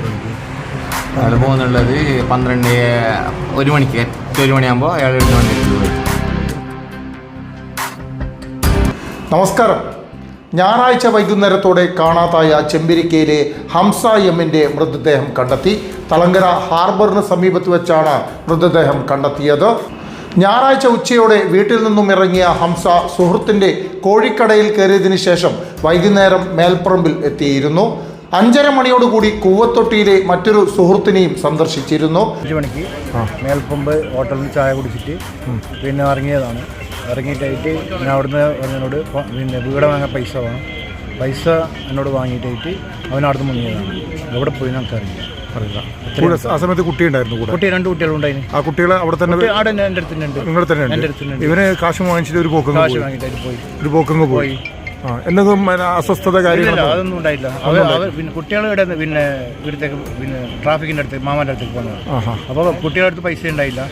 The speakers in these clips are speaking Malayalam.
വീട്ടിലുള്ളത് പന്ത്രണ്ട് ഒരു മണിക്ക് എട്ട് ഒരു മണിയാകുമ്പോൾ അയാൾ എട്ട് മണി നമസ്കാരം. ഞായറാഴ്ച വൈകുന്നേരത്തോടെ കാണാതായ ചെമ്പിരിക്കയിലെ ഹംസ എമ്മിന്റെ മൃതദേഹം കണ്ടെത്തി. തളങ്കര ഹാർബറിന് സമീപത്ത് വെച്ചാണ് മൃതദേഹം കണ്ടെത്തിയത്. ഞായറാഴ്ച ഉച്ചയോടെ വീട്ടിൽ നിന്നും ഇറങ്ങിയ ഹംസ സുഹൃത്തിന്റെ കോഴിക്കടയിൽ കയറിയതിനു ശേഷം വൈകുന്നേരം മേൽപ്പറമ്പിൽ എത്തിയിരുന്നു. അഞ്ചര മണിയോടുകൂടി കൂവത്തൊട്ടിയിലെ മറ്റൊരു സുഹൃത്തിനെയും സന്ദർശിച്ചിരുന്നു. അഞ്ച് മണിക്ക് മേൽപ്പമ്പ് ഹോട്ടലിൽ ചായ കുടിച്ചിട്ട് പിന്നെ ഇറങ്ങിയതാണ്. ഇറങ്ങിയിട്ടായിട്ട് ഞാൻ അവിടുന്ന് എന്നോട് പിന്നെ വീട് വാങ്ങാൻ പൈസ വേണം. പൈസ എന്നോട് വാങ്ങിയിട്ടായിട്ട് അവനവിടുന്ന് മുങ്ങിയതാണ്. എവിടെ പോയി നമുക്ക് അറിയില്ല. അറിയില്ല കൂടെ ആ സമയത്ത് കുട്ടിയുണ്ടായിരുന്നു കൂടെ? കുട്ടി രണ്ട് കുട്ടികളുണ്ടായിരുന്നു ആ കുട്ടികളെ അവിടെ തന്നെ കുട്ടി അവിടെ എന്റെ അടുത്ത് തന്നെ ഇവന് കാശ് വാങ്ങിച്ചിട്ട് ഒരു പോക്കങ്ങ് കാശ് പോയി? പോയി. ഒരു പോക്കങ്ങ് പോയി. എന്നതും അസ്വസ്ഥത ഇല്ല അതൊന്നും ഉണ്ടായില്ല അവർ അവർ പിന്നെ കുട്ടികളുടെ അടുത്ത് പിന്നെ ഇവിടത്തേക്ക് പിന്നെ ട്രാഫിക്കിന്റെ അടുത്ത് മാമാന്റെ അടുത്തേക്ക് പോകുന്നത് അപ്പോൾ കുട്ടികളുടെ അടുത്ത് പൈസ ഉണ്ടായില്ല.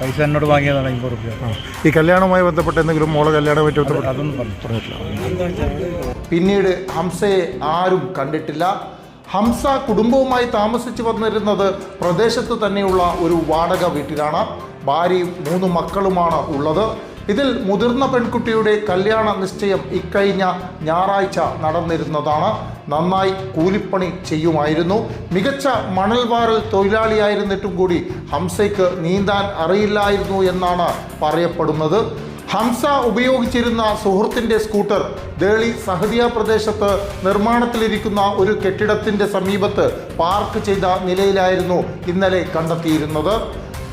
പൈസ എന്നോട് വാങ്ങിയതാണ് അമ്പത് റുപ്യ. ഈ കല്യാണവുമായി ബന്ധപ്പെട്ട് എന്തെങ്കിലും മോളെ കല്യാണവുമായിട്ട് ബന്ധപ്പെട്ട് അതൊന്നും പറഞ്ഞിട്ടില്ല. പിന്നീട് ഹംസയെ ആരും കണ്ടിട്ടില്ല. ഹംസ കുടുംബവുമായി താമസിച്ചു വന്നിരുന്നത് പ്രദേശത്ത് തന്നെയുള്ള ഒരു വാടക വീട്ടിലാണ്. ഭാര്യയും മൂന്ന് മക്കളുമാണ് ഉള്ളത്. ഇതിൽ മുതിർന്ന പെൺകുട്ടിയുടെ കല്യാണ നിശ്ചയം ഇക്കഴിഞ്ഞ ഞായറാഴ്ച നടന്നിരുന്നതാണ്. നന്നായി കൂലിപ്പണി ചെയ്യുമായിരുന്നു. മികച്ച മണൽവാറൽ തൊഴിലാളിയായിരുന്നിട്ടും കൂടി ഹംസയ്ക്ക് നീന്താൻ അറിയില്ലായിരുന്നു എന്നാണ് പറയപ്പെടുന്നത്. ഹംസ ഉപയോഗിച്ചിരുന്ന സുഹൃത്തിന്റെ സ്കൂട്ടർ ദേളി സഹദിയ പ്രദേശത്ത് നിർമ്മാണത്തിലിരിക്കുന്ന ഒരു കെട്ടിടത്തിന്റെ സമീപത്ത് പാർക്ക് ചെയ്ത നിലയിലായിരുന്നു ഇന്നലെ കണ്ടെത്തിയിരുന്നത്.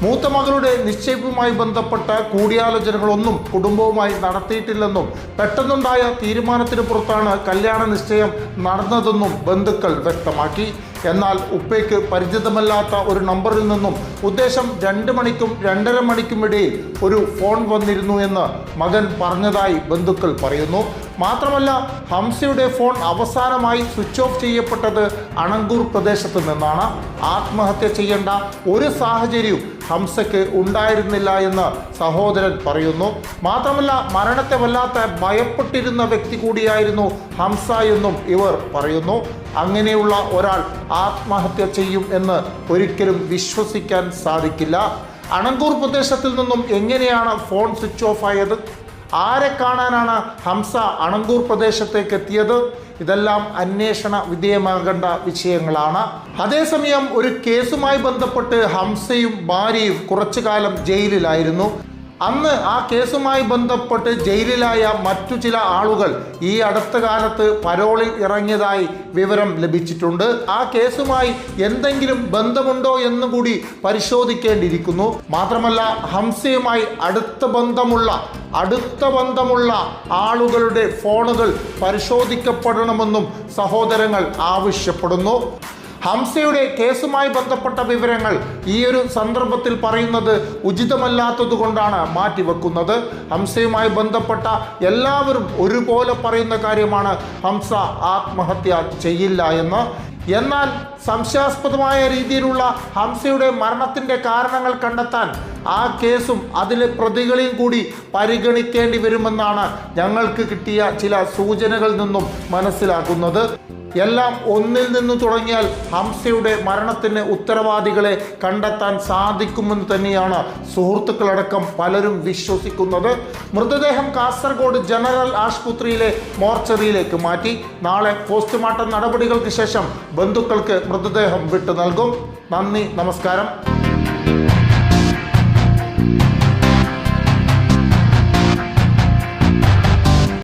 മൂത്ത മകളുടെ നിശ്ചയിപ്പുമായി ബന്ധപ്പെട്ട കൂടിയാലോചനകളൊന്നും കുടുംബവുമായി നടത്തിയിട്ടില്ലെന്നും പെട്ടെന്നുണ്ടായ തീരുമാനത്തിന് പുറത്താണ് കല്യാണ നിശ്ചയം നടന്നതെന്നും ബന്ധുക്കൾ വ്യക്തമാക്കി. എന്നാൽ ഉപ്പയ്ക്ക് പരിചിതമല്ലാത്ത ഒരു നമ്പറിൽ നിന്നും ഉദ്ദേശം രണ്ട് മണിക്കും രണ്ടര മണിക്കും ഇടയിൽ ഒരു ഫോൺ വന്നിരുന്നു എന്ന് മകൻ പറഞ്ഞതായി ബന്ധുക്കൾ പറയുന്നു. മാത്രമല്ല ഹംസയുടെ ഫോൺ അവസാനമായി സ്വിച്ച് ഓഫ് ചെയ്യപ്പെട്ടത് അണങ്കൂർ പ്രദേശത്ത് നിന്നാണ്. ആത്മഹത്യ ചെയ്യേണ്ട ഒരു സാഹചര്യവും ഹംസയ്ക്ക് ഉണ്ടായിരുന്നില്ല എന്ന് സഹോദരൻ പറയുന്നു. മാത്രമല്ല മരണത്തെ വല്ലാത്ത ഭയപ്പെട്ടിരുന്ന വ്യക്തി കൂടിയായിരുന്നു ഹംസ എന്നും ഇവർ പറയുന്നു. അങ്ങനെയുള്ള ഒരാൾ ആത്മഹത്യ ചെയ്യും എന്ന് ഒരിക്കലും വിശ്വസിക്കാൻ സാധിക്കില്ല. അണങ്കൂർ പ്രദേശത്തിൽ നിന്നും എങ്ങനെയാണ് ഫോൺ സ്വിച്ച് ഓഫ് ആയത്? ആരെ കാണാനാണ് ഹംസ അണങ്കൂർ പ്രദേശത്തേക്ക് എത്തിയത് ഇതെല്ലാം അന്വേഷണ വിധേയമാകേണ്ട വിഷയങ്ങളാണ്. അതേസമയം ഒരു കേസുമായി ബന്ധപ്പെട്ട് ഹംസയും ഭാര്യയും കുറച്ചു കാലം ജയിലിലായിരുന്നു. അന്ന് ആ കേസുമായി ബന്ധപ്പെട്ട് ജയിലിലായ മറ്റു ചില ആളുകൾ ഈ അടുത്ത കാലത്ത് പരോളിൽ ഇറങ്ങിയതായി വിവരം ലഭിച്ചിട്ടുണ്ട്. ആ കേസുമായി എന്തെങ്കിലും ബന്ധമുണ്ടോ എന്ന് കൂടി പരിശോധിക്കേണ്ടിയിരിക്കുന്നു. മാത്രമല്ല ഹംസയുമായി അടുത്ത ബന്ധമുള്ള അടുത്ത ബന്ധമുള്ള ആളുകളുടെ ഫോണുകൾ പരിശോധിക്കപ്പെടണമെന്നും സഹോദരങ്ങൾ ആവശ്യപ്പെടുന്നു. ഹംസയുടെ കേസുമായി ബന്ധപ്പെട്ട വിവരങ്ങൾ ഈ ഒരു സന്ദർഭത്തിൽ പറയുന്നത് ഉചിതമല്ലാത്തതുകൊണ്ടാണ് മാറ്റിവെക്കുന്നത്. ഹംസയുമായി ബന്ധപ്പെട്ട എല്ലാവരും ഒരുപോലെ പറയുന്ന കാര്യമാണ് ഹംസ ആത്മഹത്യ ചെയ്യില്ല എന്ന്. എന്നാൽ സംശയാസ്പദമായ രീതിയിലുള്ള ഹംസയുടെ മരണത്തിന്റെ കാരണങ്ങൾ കണ്ടെത്താൻ ആ കേസും അതിലെ പ്രതികളെയും കൂടി പരിഗണിക്കേണ്ടി വരുമെന്നാണ് ഞങ്ങൾക്ക് കിട്ടിയ ചില സൂചനകളിൽ നിന്നും മനസ്സിലാക്കുന്നത് എല്ലാം ഒന്നിൽ നിന്ന് തുടങ്ങിയാൽ ഹംസയുടെ മരണത്തിന് ഉത്തരവാദികളെ കണ്ടെത്താൻ സാധിക്കുമെന്ന് തന്നെയാണ് സുഹൃത്തുക്കളടക്കം പലരും വിശ്വസിക്കുന്നത്. മൃതദേഹം കാസർഗോഡ് ജനറൽ ആശുപത്രിയിലെ മോർച്ചറിയിലേക്ക് മാറ്റി. നാളെ പോസ്റ്റ്മോർട്ടം നടപടികൾക്ക് ശേഷം ബന്ധുക്കൾക്ക് മൃതദേഹം വിട്ടു നൽകും. നന്ദി നമസ്കാരം.